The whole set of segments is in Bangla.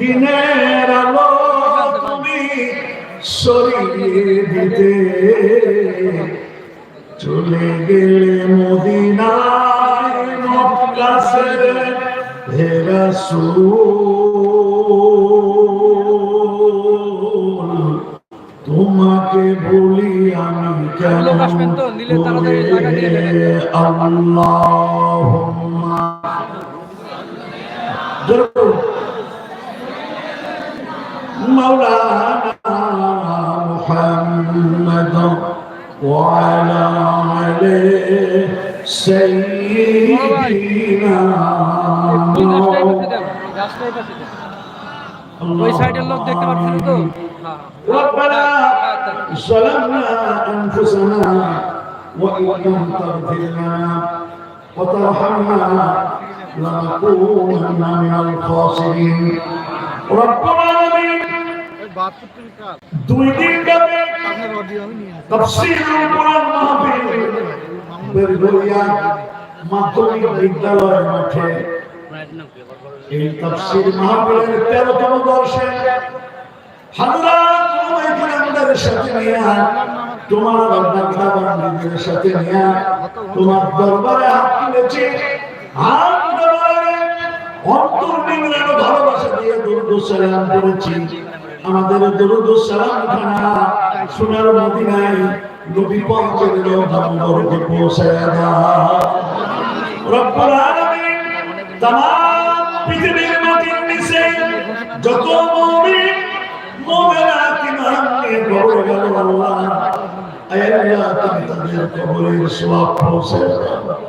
দিনের আলো তুমি সরিয়ে দিতে। চলে গেলে মদিনায় মক্কাসে হে রাসূল তোমাকে বলি আমি কেন লোক مولانا محمد وعلى آل سيدنا ওই গাছটাই পাশে দেন গাছটাই পাশে দেন ওই সাইডের লোক দেখতে পাচ্ছেন তো হ্যাঁ ربنا হ্যাঁ, তাই। ظلمنا أنفسنا وإن لم تغفر لنا وترحمنا لنكونن من الخاسرين رب العالمين দুই দিন ব্যাপী তফসিরুল কোরআন মাহফিল বেলগড়িয়া মাধ্যমিক বিদ্যালয় মাঠে এই তফসির মাহফিলের তেরোতম বর্ষে হাজরাত ওলামায়ে আমাদের সাথে নিয়ে তোমার বান্দা বান্দীদের সাথে নিয়ে তোমার দরবারে হাত তুলেছি। হাত অন্তর নিংড়ানো ভালোবাসা দিয়ে দরুদ সালাম করেছি আমাদের দরুদ সালাম খানা সোনার মদিনায় নবী পঞ্চের রোধা মুবারকে পৌঁছায় দাও রব্বুল আলামিন तमाम পৃথিবীর মাটির নিচে যত মুমিন মুমিনাত ইমান নিয়ে কবর গেল আল্লাহ আয় আল্লাহ তুমি তাদের কবরের সওয়াব পৌঁছে দাও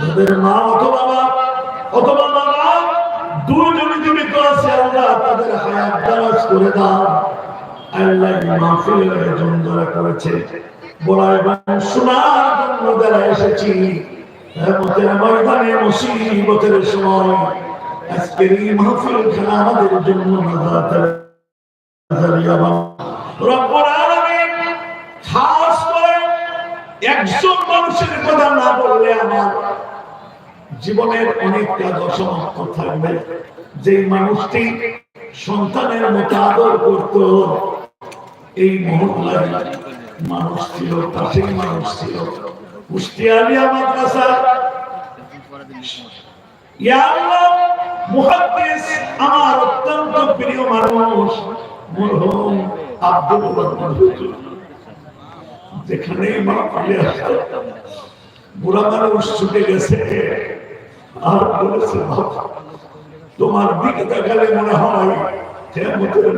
যাদের মা অথবা বাপ অথবা মা বাপ দূর দূরে জীবিত আছে আল্লাহ, তাদের হায়াত দারাজ করে দাও। আল্লাহ মাহফিলের আয়োজন যারা করেছে বড় এবং শোনার জন্য যারা এসেছি, রহমতের ময়দানে মুসিবতের সময়, আজকের এই মাহফিল খেলা আমাদের জন্য নাজাতের জারিয়া রব্বুল আলামিন খাস করে একজন মানুষের কথা না বললে আমার জীবনের অনেক কাজ থাকবে। যে মানুষটি সন্তানের মতো আদর করত, এই মহল্লায় মানুষ ছিল, পাশেই মানুষ ছিল। মাদ্রাসা। আমার অত্যন্ত প্রিয় মানুষ আব্দুল। যেখানে বুড়া মানুষ ছুটে গেছে। আর তোমার দিকে দেখালে মনে হয় কেমতের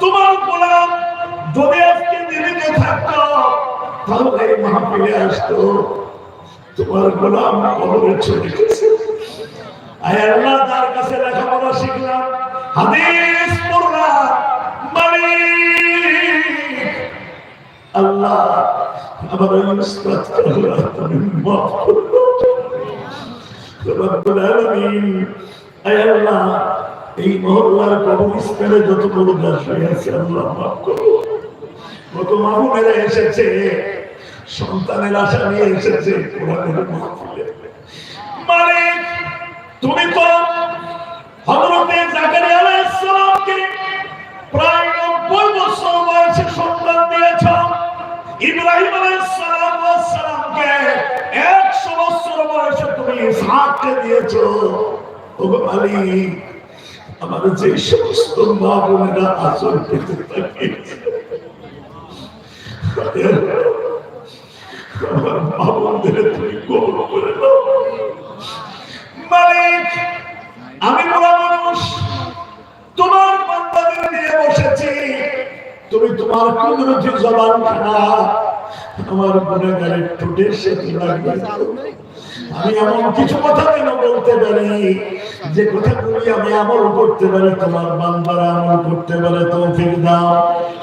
তোমার যদি আজকে জীবিত থাকতো, তাহলে এই মাহফিলে আসতো। তোমার গোলাম কবরে চলে গেছে। আয় আল্লাহ, তার কাছে লেখাপড়া শিখলাম, হাদিস পড়লাম আল্লাহ, আমার ওই এই মহল্লার যত বড় দাস আল্লাহ কত এসেছে, সন্তানের আশা নিয়ে এসেছে মালিক তুমি তো হযরতে জাকারিয়া প্রায় 90 বছর বয়সে সন্তান দিয়েছ। ইব্রাহিম আলাইহিস সালাম ওয়াস সালামকে 100 বছর বয়সে তুমি ইসহাককে দিয়েছ। ওগো আমার যে সমস্ত মা বোনেরা আসল পেতে থাকে, আমার মা বোনদের তুমি গৌরব করে দাও আমি এমন কিছু কথা কেন বলতে পারি, যে কথাগুলি আমি আমল করতে পারে, তোমার বান্দারা আমল করতে পারে, তৌফিক দাও।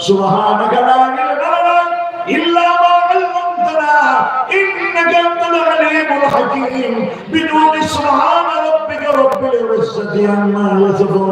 সুবহানাকা লা ইলাহা ইল্লা আল্লামতানা ইন্নাকা বিদুনি সুবহান রাব্বিকা রাব্বিল ইজ্জাতি আম্মা ইয়াসিফুন।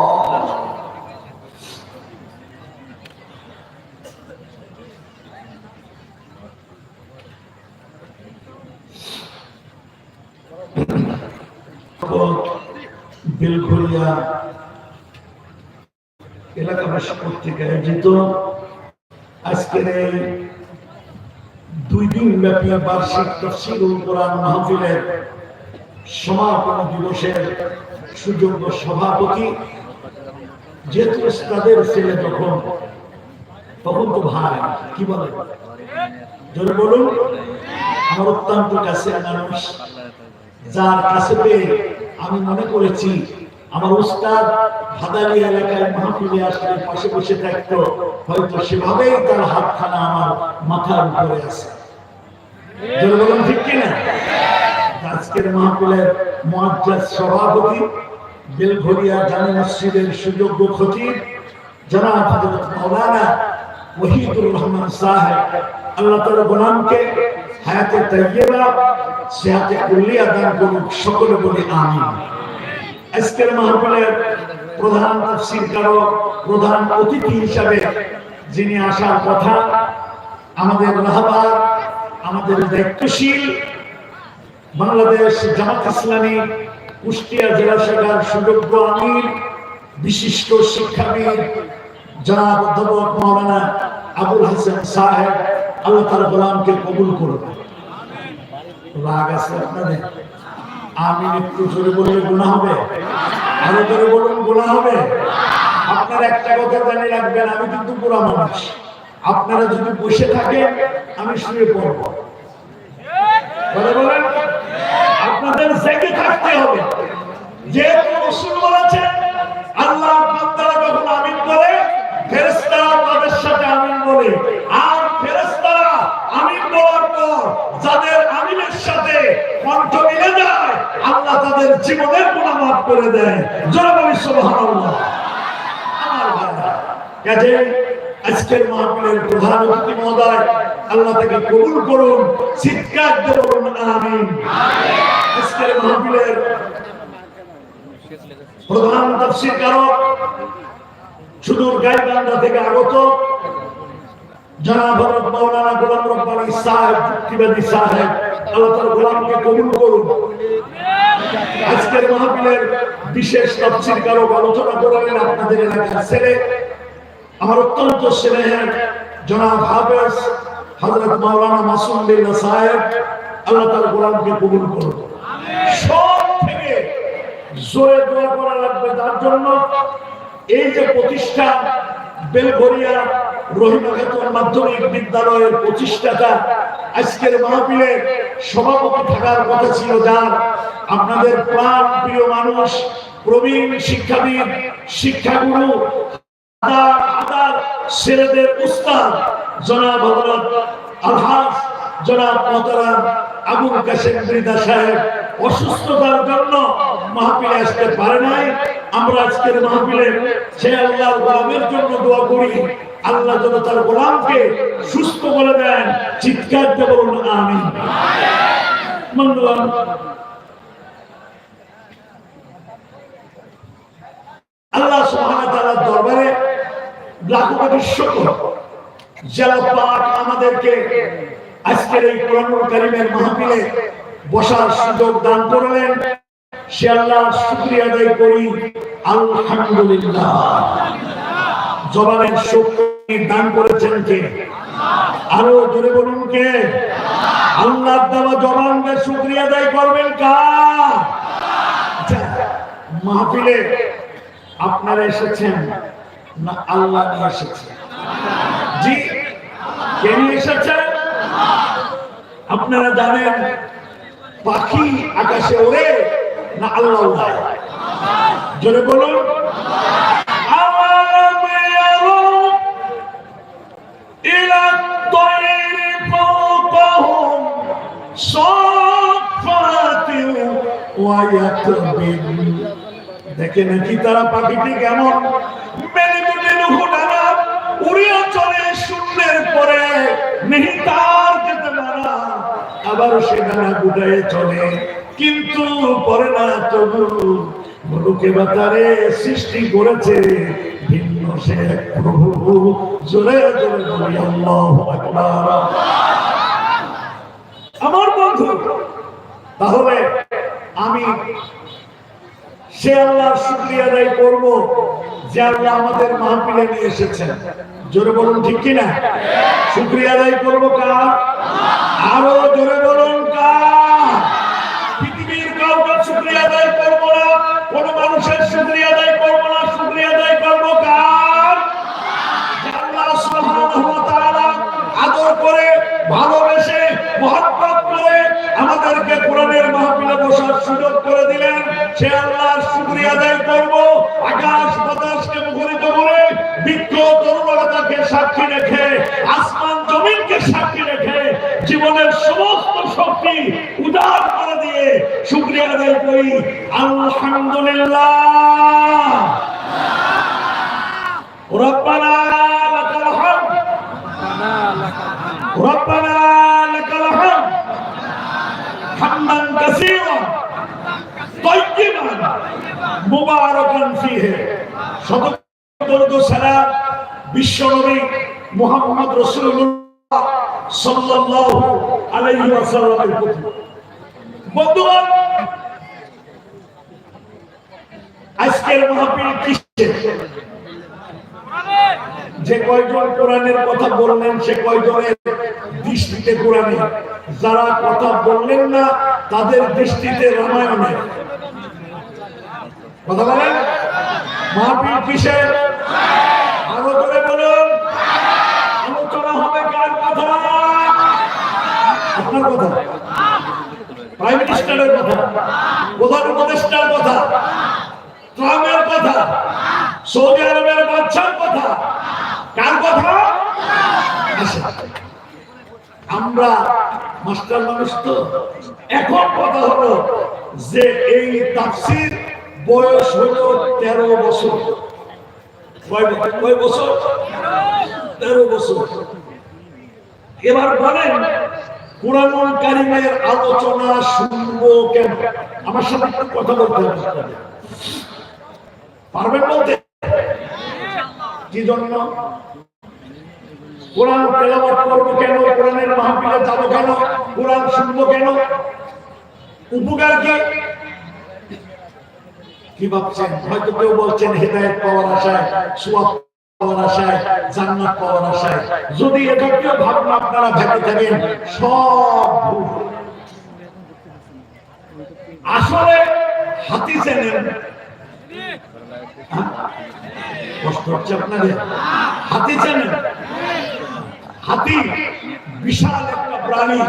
বিলঘরিয়া এলাকাবাসী কর্তৃক আয়োজিত আজকের এই দুই দিন ব্যাপী বার্ষিক তফসিলুল কোরআন মাহফিলের সমাপন দিবসের সুযোগ্য সভাপতি, যেহেতু তাদের ছেলে তখন তখন তো ভাই, কি বলে? যদি বলুন। আমার অত্যন্ত কাছে মানুষ যার কাছে আমি মনে করেছি, আমার উস্তাদ ভাদালি এলাকায় মাহফিলে আসলে পাশে বসে থাকতো, হয়তো সেভাবেই তার হাতখানা আমার মাথার উপরে আছে। আজকের সভাপতি বেলঘরিয়া রহমান সাহেব, আল্লাহ গোলামকে হায়াতে তাইয়্যিবা, সিহাতে কুল্লিয়া দান করুন সকলে বলি আমিন। আজকের মাহফিলের প্রধান তাফসীর কারক, প্রধান অতিথি হিসাবে যিনি আসার কথা, আমাদের রাহবার, আমাদের দায়িত্বশীল বাংলাদেশ জামাত ইসলামী, কুষ্টিয়া জেলা শাখার সুযোগ্য আমির, বিশিষ্ট শিক্ষাবিদ জনাব অধ্যাপক মাওলানা আবুল হাসান সাহেব আল্লাহ তার গোলামকে কবুল করুন রাগ আছে আপনাদের? আমি একটু জোরে বললে গুণা হবে? আরও জোরে বলুন গুণা হবে? আপনার একটা কথা জানি রাখবেন, আমি কিন্তু পুরা মানুষ। আপনারা যদি বসে থাকেন, আমি শুয়ে পড়ব। বলে বলেন? আপনাদের জেগে থাকতে হবে। যেহেতু রসুল বলেছেন আল্লাহ বান্দারা যখন আমিন বলে ফেরেশতারা তাদের সাথে আমিন বলে আর ফেরেশতারা আমিন বলার পর যাদের আমিনের সাথে কণ্ঠ মিলে যায় আল্লাহ তাদের জীবনের গুনাহ মাফ করে দেয়। বলি সুবহানাল্লাহ। কাজে আজকের মাহফিলের প্রধান অতিথি মহোদয়, আল্লাহ তাকে কবুল করুন, চিৎকার বলুন আমিন। আজকের মাহফিলের প্রধান তাফসীর কারক, সুদূর গাইবান্ধা থেকে আগত জনাব মাওলানা গোলাম রব্বানী সাহেব যুক্তিবাদী সাহেব, আল্লাহ তার গোলামকে কবুল করুন। আজকের মাহফিলের বিশেষ তাফসীর কারক আলোচনা করলেন আপনাদের এলাকার ছেলে, আমার অত্যন্ত স্নেহের জনাব হাফেজ হযরত মাওলানা মাসুম বিল্লাহ সাহেব, আল্লাহ তার গোলামকে কবুল করুন। সব থেকে জোরে দোয়া করা লাগবে তার জন্য। এই যে প্রতিষ্ঠান বেলঘরিয়া রহিমাখাতুন মাধ্যমিক বিদ্যালয়ের প্রতিষ্ঠাতা আজকের মাহফিলে সভাপতি থাকার কথা ছিল যার আপনাদের প্রাণ প্রিয় মানুষ, প্রবীণ শিক্ষাবিদ, শিক্ষাগুরু হাজার ছেলেদের উস্তাদ, জনাব হযরত আলহাজ, জনাব মোহতারাম আবুল কাসেম মৃদা সাহেব। অসুস্থতার জন্য মাহফিলে আসতে পারে নাই। আমরা আজকের মাহফিলে সে আল্লাহর গোলামের জন্য দোয়া করি, আল্লাহ যেন তার গোলামকে সুস্থ করে দেন, চিৎকার দিয়ে বলুন মন্ডলাম আল্লাহ সুবহানাহু তাআলার দরবারে যারা আমাদেরকে আজকের এই কারীমের মাহফিলে বসার সুযোগ দান করলেন। সে আল্লাহর শুকরিয়া আদায় করি। আলহামদুলিল্লাহ। জবানের শক্তি দান করেছেন কে? আরও জোরে বলুন কে? আল্লাহ শুকরিয়া আদায় করবেন কার? মাহফিলে আপনারা এসেছেন না আল্লাহ এসেছেন? জি, কে এসেছেন? আপনারা জানেন, পাখি আকাশে ওড়ে না আল্লাহ জোরে বলুন। দেখে নাকি তারা পাখিটি কেমন? উড়িয়া চলে শূন্যের পরে নিহিতার যেতে পারা আবার সেখানে গুটায় চলে। কিন্তু পরে না তবু মুলুকে বাতারে সৃষ্টি করেছে ভিন্ন সে এক প্রভু। জোরে জোরে বলি আল্লাহু আমার বন্ধু তাহলে আমি সে আল্লাহর শুকরিয়া আদায় করব যে আল্লাহ আমাদের মাহফিলে নিয়ে এসেছেন। জোরে বলুন ঠিক কিনা? শুক্রিয়া আদায় করব কার? আরও জোরে বলুন কার? সে আল্লাহর শুকরিয়া আদায় করব। আকাশ বাতাসকে মুখরিত করে বৃক্ষ তরুণতাকে সাক্ষী রেখে আসমান জমিনকে সাক্ষী রেখে জীবনের সমস্ত শক্তি উদার করে দিয়ে শুকরিয়া আদায় করি। আলহামদুলিল্লাহ। রব্বানা বিশ্বনবী মুহাম্মদ রাসূলুল্লাহ সাল্লাল্লাহু আলাইহি ওয়াসাল্লামের বন্ধুগণ, আজকের কিসের? যে কয়জন কোরআনের কথা বললেন, সে কয়জনের দৃষ্টিতে কোরআনে? যারা কথা বললেন না, তাদের দৃষ্টিতে রামায়ণে। কথা বলেন? মাহফিল কিসের? আরও করে বলুন। আলোচনা হবে কার কথা? আপনার কথা। প্রাইম মিনিস্টারের কথা। প্রধান উপদেষ্টার কথা। ট্রাম্পের কথা। সৌদি আরবের বাচ্চার কথা। কার কথা? আমরা মাস্টার মানুষ তো। এখন কথা হলো যে এই তাফসির বয়স হলো তেরো বছর। কয় বছর? তেরো বছর। এবার বলেন, কোরআনুল কারিমের আলোচনা শুনব কেন? আমার সাথে একটু কথা বলতে পারবেন বলতে? কি জন্য? কোরআন তেলাওয়াত করব কেন? কোরআনের মাহফিলে যাব কেন? কোরআন শুনব কেন? উপকার কি? কি ভাবছেন? হয়তো কেউ বলছেন হেদায়েত পাওয়ার আশায়, সোয়াব যদি আপনারা ভেবে থাকেন সব আসলে হাতি চেনেন। হ্যাঁ? কষ্ট হচ্ছে আপনাদের? হাতি চেনেন। হাতি বিশাল একটা প্রাণী,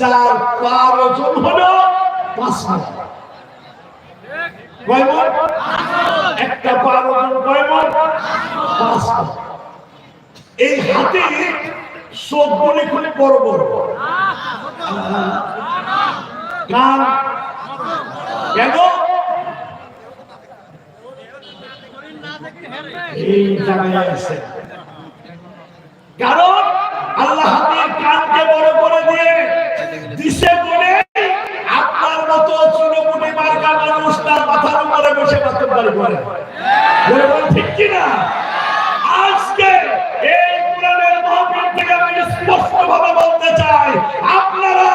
যার হলো পাঁচ মণ এই হাতে চোখগুলি খুব বড় বড়। কান? কারণ আল্লাহ কানকে বড় করে দিয়ে দিশে উপরে করে ঠিক কিনা? আজকে এই কোরআনের মহাপ্রাণ থেকে আমি স্পষ্ট ভাবে বলতে চাই আপনারা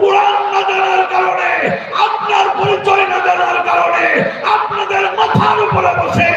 কোরআন না জানার কারণে, আপনার পরিচয় না জানার কারণে, আপনাদের মাথার উপরে বসে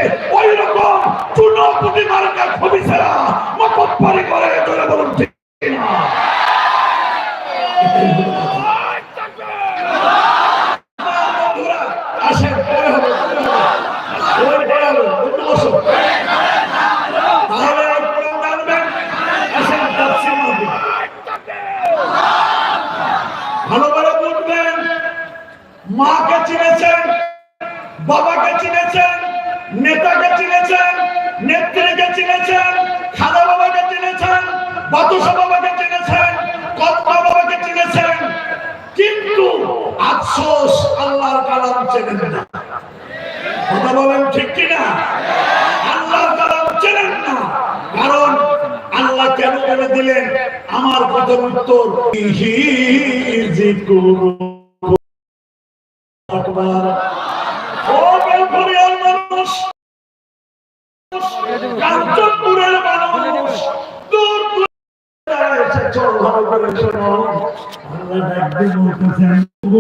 আমার কথার উত্তর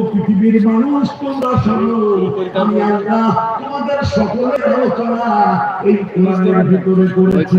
পৃথিবীর মানুষ তোমরা শোনো। আমি আল্লাহ তোমাদের সকলের আলোচনা এই কোরআনের ভিতরে করেছি।